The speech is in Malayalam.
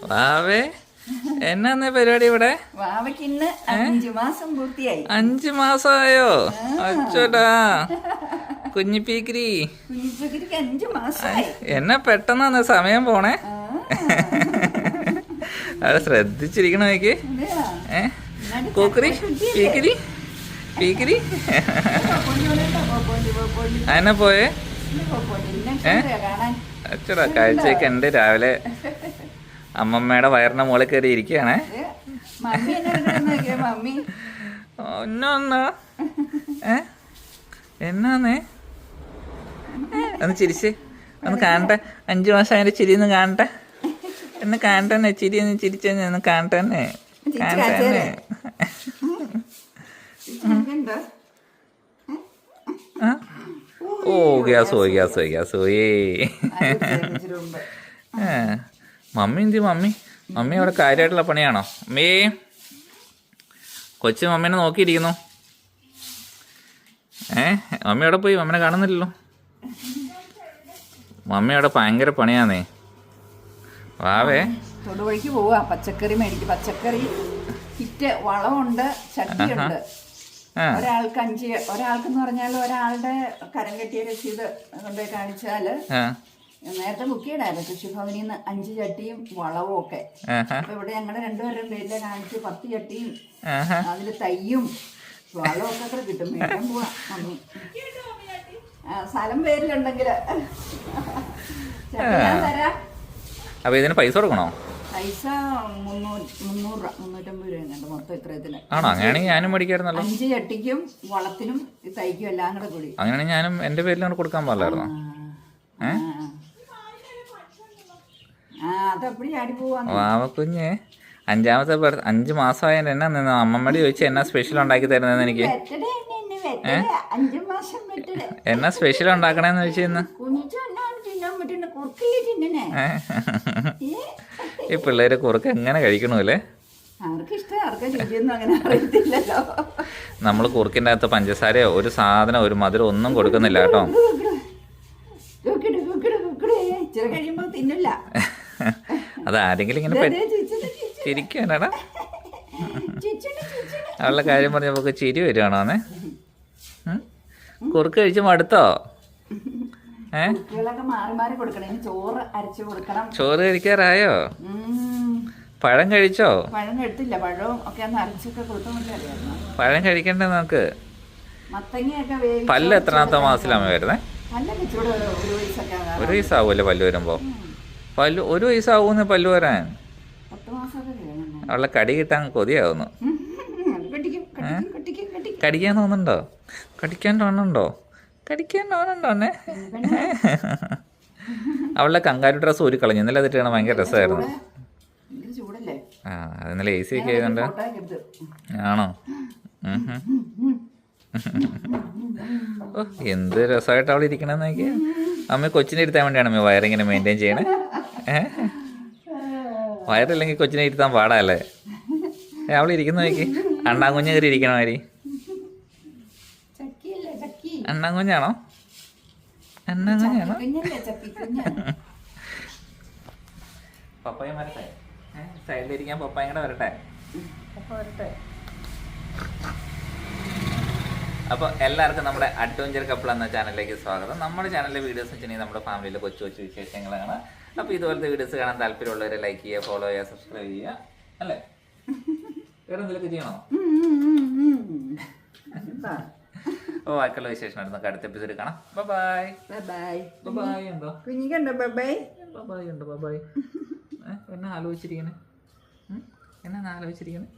വാവേ എന്നാന്ന് പരിപാടി ഇവിടെ? വാവയ്ക്ക് ഇന്ന് അഞ്ചു മാസം പൂർത്തിയായി. അഞ്ചു മാസമായോ? അച്ചോടാ കുഞ്ഞിപ്പീക്കിരി പീക്കിരി. അഞ്ചു മാസമായി. എന്നെ പെട്ടെന്നാണ് സമയം പോണേ? അവിടെ ശ്രദ്ധിച്ചിരിക്കണ നോക്കി അതെയാ. ഏ? കൂക്കരി പീക്കിരി പീക്കിരി. അതിനെ പോയേ? ഏ? അച്ചടാ കാഴ്ചയൊക്കെ ഉണ്ട് രാവിലെ അമ്മമ്മയുടെ വയറിന്റെ മുകളിൽ കയറി ഇരിക്കുകയാണേ. ഒന്നൊന്ന് എന്നാന്നേ? ഒന്ന് ചിരിച്ച്. ഒന്ന് കാണട്ടെ. അഞ്ചു മാസം അതിന്റെ ചിരി ഒന്ന് കാണട്ടെ. ഒന്ന് കാണട്ടെ ചിരി ഒന്ന് ചിരിച്ചെന്നെ ഒന്ന് കാണട്ടെ കാണട്ടെന്നെ. കാണട്ടെ കാണിച്ചേരെ. ഉണ്ടോ? ആ? ഓ ഗ്യാസ് പോയി ഗ്യാസ് പോയി ഗ്യാസ് പോയി. ഏ, മമ്മി എന്തി മമ്മി. മമ്മി അവിടെ കാര്യമായിട്ടുള്ള പണിയാണോ? അമ്മേ കൊച്ചു മമ്മീനെ നോക്കിയിരിക്കുന്നു. ഏ മമ്മി അവിടെ പോയി? മമ്മീനെ കാണുന്നില്ലല്ലോ. മമ്മി അവിടെ ഭയങ്കര പണിയാന്നേ. വാവേ. തൊടുവഴിക്ക് പോവാ. പച്ചക്കറി മേടിക്കും. പച്ചക്കറി കിറ്റ് വളമുണ്ട് ചട്ടിയുണ്ട്. ഒരാൾക്ക് അഞ്ച് ഒരാൾക്ക് പറഞ്ഞാൽ ഒരാളുടെ കരം കെട്ടിയ രസീത് കൊണ്ടുപോയി കാണിച്ചാൽ നേരത്തെ ബുക്ക് ചെയ്യണായിരുന്നു. കൃഷിഭവനിൽ നിന്ന് അഞ്ച് ചട്ടിയും വളവും ഒക്കെ. അപ്പൊ ഇവിടെ ഞങ്ങളുടെ രണ്ടുപേരും പേരിലെ കാണിച്ച് പത്ത് ചട്ടിയും. അതിൽ തയ്യും വളവും ഒക്കെ കിട്ടും. മേടിക്കാൻ പോവാ. മമ്മി. സ്ഥലം പേരിലുണ്ടെങ്കിൽ. തരാം. അപ്പൊ ഇതിന് പൈസ കൊടുക്കണോ? പൈസ മുന്നൂറ് മുന്നൂറ്റമ്പത് രൂപ മൊത്തം ഇത്രയത്തിന് ആണോ? അങ്ങനെയാണെങ്കിൽ ഞാനും മേടിക്കായിരുന്നല്ലോ. അഞ്ച് ചട്ടിക്കും വളത്തിനും എല്ലാം കൂടെ കൂടി. അങ്ങനെയാണെങ്കിൽ ഞാനും എന്റെ പേരിലാണ് കൊടുക്കാൻ പാടില്ലായിരുന്നോ? ആ, ആ. ആ അതപ്പടി ചാടി പോവാന്ന് വാവക്കുഞ്ഞ് അഞ്ചാമത്തെ ബർത്ത് അഞ്ച് മാസമായ എന്നാ നിന്ന്? അമ്മമ്മടി ചോദിച്ചു എന്നാ സ്പെഷ്യൽ ഉണ്ടാക്കി തരുന്നതെന്ന് എനിക്ക്? എന്നെ സ്പെഷ്യൽ ഉണ്ടാക്കണേന്ന് ചോദിച്ചിരുന്നു ഈ പിള്ളേര് കുറുക്ക് എങ്ങനെ കഴിക്കണല്ലേ നമ്മൾ കുറുക്കിന്റെ നമ്മൾ കുറുക്കിന്റെ അകത്ത് പഞ്ചസാരയോ ഒരു സാധനം ഒരു മധുരം ഒന്നും കൊടുക്കുന്നില്ല കേട്ടോ. കുക്കിട് കുക്കിട് കുക്കിട് ഇച്ചിരി കഴിയുമ്പോ തിന്നില്ല. അത് ആരെങ്കിലും ഇങ്ങനെ ചിരിക്കാനാടാ. അവളുടെ കാര്യം പറഞ്ഞ നമുക്ക് ചിരി വരുവാണോന്നേ ഉം? കുറുക്ക് കഴിച്ച് മടുത്തോ? ഏ? ചോറ് കഴിക്കാറായോ? പഴം കഴിച്ചോ? പഴം പഴവും ഒക്കെ അരച്ചൊക്കെ പഴം കഴിക്കണ്ടേ നമുക്ക്? പല്ല് എത്രാമത്തെ മാസത്തിലാണ് വരുന്നേ? പല്ലൊക്കെ ഒരു വയസ്സാവൂല്ലേ വയസ്സാവുമല്ലോ പല്ല് വരുമ്പോൾ പല്ല് ഒരു വയസ്സാവൂന്ന് പല്ലു വരാൻ. അവളെ കടി കിട്ടാൻ കൊതിയാവുന്നു. കടിക്കാൻ തോന്നുന്നുണ്ടോ? കടിക്കാൻ തോന്നുന്നുണ്ടോ? കടിക്കാൻ തോന്നുന്നുണ്ടോ എന്നെ അവളുടെ കങ്കാരു ഡ്രസ്സ് ഊരി കളഞ്ഞു. ഇന്നലെ അതിട്ടാണ് ഭയങ്കര രസമായിരുന്നു. ആ ഇന്നലെ എ സി ഒക്കെ ആയതുകൊണ്ട് ആണോ? ഓ എന്ത് രസമായിട്ട് അവൾ ഇരിക്കണമെന്ന് നോക്കി അമ്മ കൊച്ചിനെ ഇരുത്താൻ വേണ്ടിയാണ് അമ്മ വയറിങ്ങനെ മെയിന്റെയിൻ ചെയ്യണേ. വയറില്ലെങ്കിൽ കൊച്ചിനെ ഇരുത്താൻ പാടാല്ലേ? ഏ അവൾ ഇരിക്കുന്ന നോക്കി. അണ്ണാങ്കുഞ്ഞ് കയറി ഇരിക്കണ ചക്കി. അണ്ണാങ്കുഞ്ഞാണോ? അണ്ണാങ്കുഞ്ഞാണോ? പപ്പായും വരട്ടെ. സൈഡിലിരിക്കാൻ പപ്പായും കൂടെ വരട്ടെ. വരട്ടെ. അപ്പോൾ എല്ലാവർക്കും നമ്മുടെ അഡ്വഞ്ചർ കപ്പിൾ എന്ന ചാനലിലേക്ക് സ്വാഗതം. നമ്മുടെ ചാനലിലെ വീഡിയോസ് വെച്ചിട്ടുണ്ടെങ്കിൽ നമ്മുടെ ഫാമിലിയിലെ കൊച്ചു കൊച്ചു വിശേഷങ്ങളാണ്. അപ്പോൾ ഇതുപോലത്തെ വീഡിയോസ് കാണാൻ താല്പര്യമുള്ളവരെ ലൈക്ക് ചെയ്യുക ഫോളോ ചെയ്യുക സബ്സ്ക്രൈബ് ചെയ്യുക അല്ലേ? വേറെ എന്തെങ്കിലും ചെയ്യണോ? ഓ ബാക്കിയുള്ള വിശേഷം നമുക്ക് അടുത്ത എപ്പിസോഡ് കാണാം. Bye bye. ബൈ കുഞ്ഞിക്കുണ്ടോ ബൈ ബൈ ഉണ്ട്? ബൈ എന്നെ ആലോചിച്ചിരിക്കണേ? എന്നാ ആലോചിച്ചിരിക്കണേ